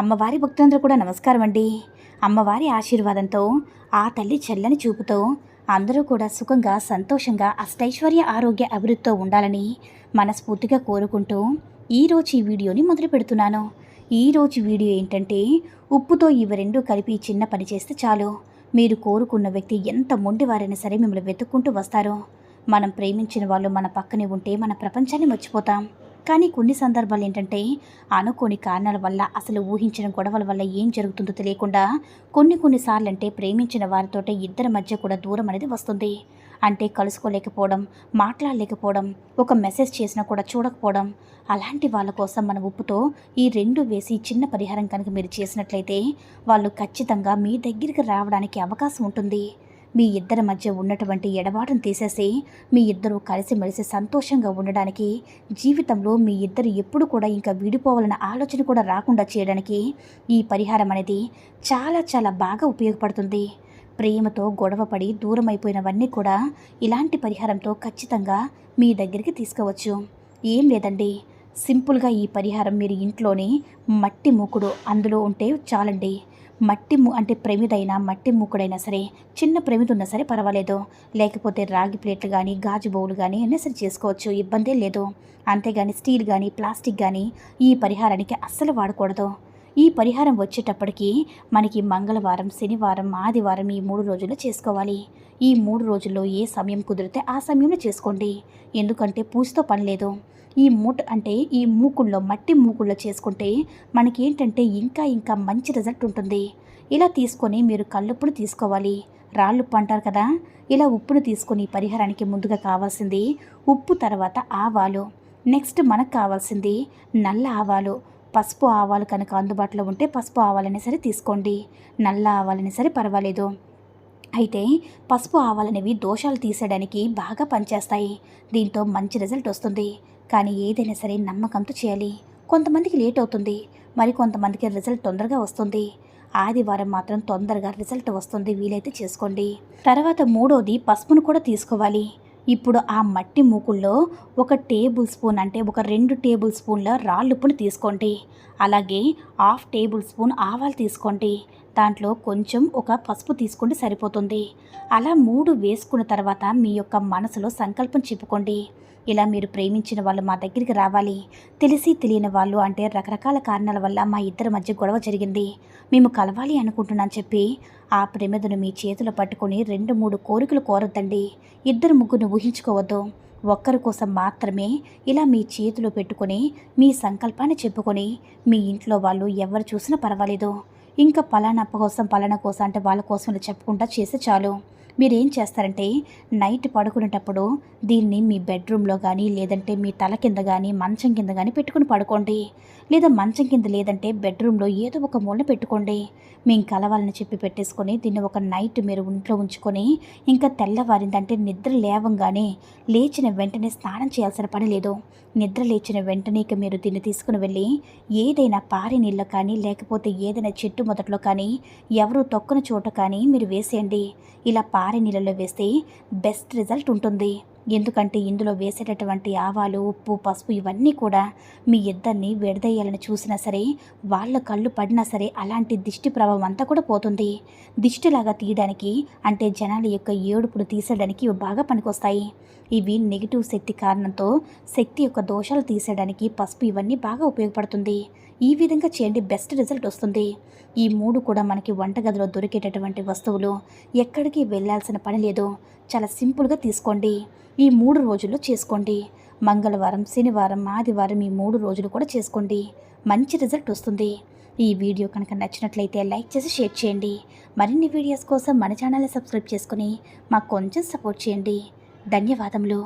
అమ్మవారి భక్తులందరూ కూడా నమస్కారం అండి. అమ్మవారి ఆశీర్వాదంతో ఆ తల్లి చల్లని చూపుతో అందరూ కూడా సుఖంగా సంతోషంగా అష్టైశ్వర్య ఆరోగ్య అభివృద్ధితో ఉండాలని మనస్ఫూర్తిగా కోరుకుంటూ ఈరోజు ఈ వీడియోని మొదలు పెడుతున్నాను. ఈరోజు వీడియో ఏంటంటే ఉప్పుతో ఇవి రెండు కలిపి చిన్న పని చేస్తే చాలు. మీరు కోరుకున్న వ్యక్తి ఎంత మొండివారైనా సరే మిమ్మల్ని వెతుక్కుంటూ వస్తారు. మనం ప్రేమించిన వాళ్ళు మన పక్కనే ఉంటే మన ప్రపంచాన్ని మర్చిపోతాం. కానీ కొన్ని సందర్భాలు ఏంటంటే అనుకోని కారణాల వల్ల అసలు ఊహించిన గొడవల వల్ల ఏం జరుగుతుందో తెలియకుండా కొన్ని కొన్నిసార్లు అంటే ప్రేమించిన వారితోటే ఇద్దరి మధ్య కూడా దూరం అనేది వస్తుంది. అంటే కలుసుకోలేకపోవడం మాట్లాడలేకపోవడం ఒక మెసేజ్ చేసినా కూడా చూడకపోవడం అలాంటి వాళ్ళ కోసం మన ఉప్పుతో ఈ రెండు వేసి చిన్న పరిహారం కనుక మీరు చేసినట్లయితే వాళ్ళు ఖచ్చితంగా మీ దగ్గరికి రావడానికి అవకాశం ఉంటుంది. మీ ఇద్దరి మధ్య ఉన్నటువంటి ఎడబాటును తీసేసి మీ ఇద్దరు కలిసిమెలిసి సంతోషంగా ఉండడానికి జీవితంలో మీ ఇద్దరు ఎప్పుడు కూడా ఇంకా విడిపోవాలన్న ఆలోచన కూడా రాకుండా చేయడానికి ఈ పరిహారం అనేది చాలా చాలా బాగా ఉపయోగపడుతుంది. ప్రేమతో గొడవపడి దూరం అయిపోయినవన్నీ కూడా ఇలాంటి పరిహారంతో ఖచ్చితంగా మీ దగ్గరికి తీసుకోవచ్చు. ఏం లేదండి. సింపుల్గా ఈ పరిహారం మీరు ఇంట్లోనే మట్టి మూకుడు అందులో ఉంటే చాలండి. మట్టి ము అంటే ప్రమిదైనా మట్టి మూకుడైనా సరే చిన్న ప్రమిద ఉన్నా సరే పర్వాలేదు. లేకపోతే రాగి ప్లేట్లు కానీ గాజు బౌలు కానీ అయినా సరే చేసుకోవచ్చు. ఇబ్బందే లేదు. అంతేగాని స్టీల్ కానీ ప్లాస్టిక్ కానీ ఈ పరిహారానికి అస్సలు వాడకూడదు. ఈ పరిహారం వచ్చేటప్పటికి మనకి మంగళవారం శనివారం ఆదివారం ఈ మూడు రోజులు చేసుకోవాలి. ఈ మూడు రోజుల్లో ఏ సమయం కుదిరితే ఆ సమయంలో చేసుకోండి. ఎందుకంటే పూజతో పని లేదు. ఈ మూట అంటే ఈ మూకుల్లో మట్టి మూకుల్లో చేసుకుంటే మనకి ఏంటంటే ఇంకా ఇంకా మంచి రిజల్ట్ ఉంటుంది. ఇలా తీసుకొని మీరు కళ్ళుప్పును తీసుకోవాలి. రాళ్ళు అంటారు కదా? ఇలా ఉప్పును తీసుకొని పరిహారానికి ముందుగా కావాల్సింది ఉప్పు తర్వాత ఆవాలు. నెక్స్ట్ మనకు కావాల్సింది నల్ల ఆవాలు. పసుపు ఆవాలు కనుక అందుబాటులో ఉంటే పసుపు ఆవాలని సరే తీసుకోండి. నల్ల ఆవాలని సరే పర్వాలేదు. అయితే పసుపు ఆవాలనేవి దోషాలు తీసేయడానికి బాగా పనిచేస్తాయి. దీంతో మంచి రిజల్ట్ వస్తుంది. కానీ ఏదైనా సరే నమ్మకంతో చేయాలి. కొంతమందికి లేట్ అవుతుంది. మరి కొంతమందికి రిజల్ట్ తొందరగా వస్తుంది. ఆదివారం మాత్రం తొందరగా రిజల్ట్ వస్తుంది. వీలైతే చేసుకోండి. తర్వాత మూడోది పసుపును కూడా తీసుకోవాలి. ఇప్పుడు ఆ మట్టి మూకుల్లో ఒక టేబుల్ స్పూన్ అంటే ఒక రెండు టేబుల్ స్పూన్ల రాళ్ళుప్పును తీసుకోండి. అలాగే హాఫ్ టేబుల్ స్పూన్ ఆవాలు తీసుకోండి. దాంట్లో కొంచెం ఒక పసుపు తీసుకుంటే సరిపోతుంది. అలా మూడు వేసుకున్న తర్వాత మీ యొక్క మనసులో సంకల్పం చెప్పుకోండి. ఇలా మీరు ప్రేమించిన వాళ్ళు మా దగ్గరికి రావాలి. తెలిసి తెలియని వాళ్ళు అంటే రకరకాల కారణాల వల్ల మా ఇద్దరి మధ్య గొడవ జరిగింది. మేము కలవాలి అనుకుంటున్నాను చెప్పి ఆ ప్రమిదను మీ చేతిలో పట్టుకొని రెండు మూడు కోరికలు కోరొద్దండి. ఇద్దరు ముగ్గురు ఊహించుకోవద్దు. ఒక్కరి కోసం మాత్రమే ఇలా మీ చేతిలో పెట్టుకొని మీ సంకల్పాన్ని చెప్పుకొని మీ ఇంట్లో వాళ్ళు ఎవరు చూసినా పర్వాలేదు. ఇంకా పలానా కోసం పలానా కోసం అంటే వాళ్ళ కోసం ఇలా చెప్పుకుంటా చేస్తే చాలు. మీరు ఏం చేస్తారంటే నైట్ పడుకునేటప్పుడు దీన్ని మీ బెడ్రూమ్లో కానీ లేదంటే మీ తల కింద కానీ మంచం కింద కానీ పెట్టుకుని పడుకోండి. లేదా మంచం కింద లేదంటే బెడ్రూమ్లో ఏదో ఒక మూలన పెట్టుకోండి. మేము కలవాలని చెప్పి పెట్టేసుకొని దీన్ని ఒక నైట్ మీరు ఇంట్లో ఉంచుకొని ఇంకా తెల్లవారిందంటే నిద్ర లేవంగానే లేచిన వెంటనే స్నానం చేయాల్సిన పని లేదు. నిద్ర లేచిన వెంటనే ఇక మీరు దీన్ని తీసుకుని వెళ్ళి ఏదైనా పారి నీళ్ళు కానీ లేకపోతే ఏదైనా చెట్టు మొదట్లో కానీ ఎవరు తొక్కని చోట కానీ మీరు వేసేయండి. ఇలా పా పారే నీళ్ళలో వేస్తే బెస్ట్ రిజల్ట్ ఉంటుంది. ఎందుకంటే ఇందులో వేసేటటువంటి ఆవాలు ఉప్పు పసుపు ఇవన్నీ కూడా మీ ఇద్దరిని విడదయ్యాలని చూసినా సరే వాళ్ళ కళ్ళు పడినా సరే అలాంటి దిష్టి ప్రభావం అంతా కూడా పోతుంది. దిష్టిలాగా తీయడానికి అంటే జనాల యొక్క ఏడుపును తీసేయడానికి ఇవి బాగా పనికొస్తాయి. ఇవి నెగిటివ్ శక్తి కారణంతో శక్తి యొక్క దోషాలు తీసేయడానికి పసుపు ఇవన్నీ బాగా ఉపయోగపడుతుంది. ఈ విధంగా చేయండి బెస్ట్ రిజల్ట్ వస్తుంది. ఈ మూడు కూడా మనకి వంటగదిలో దొరికేటటువంటి వస్తువులు. ఎక్కడికి వెళ్ళాల్సిన పని లేదు. చాలా సింపుల్గా తీసుకోండి. ఈ మూడు రోజుల్లో చేసుకోండి. మంగళవారం శనివారం ఆదివారం ఈ మూడు రోజులు కూడా చేసుకోండి. మంచి రిజల్ట్ వస్తుంది. ఈ వీడియో కనుక నచ్చినట్లయితే లైక్ చేసి షేర్ చేయండి. మరిన్ని వీడియోస్ కోసం మన ఛానల్ని సబ్స్క్రైబ్ చేసుకుని మాకు కొంచెం సపోర్ట్ చేయండి. ధన్యవాదములు.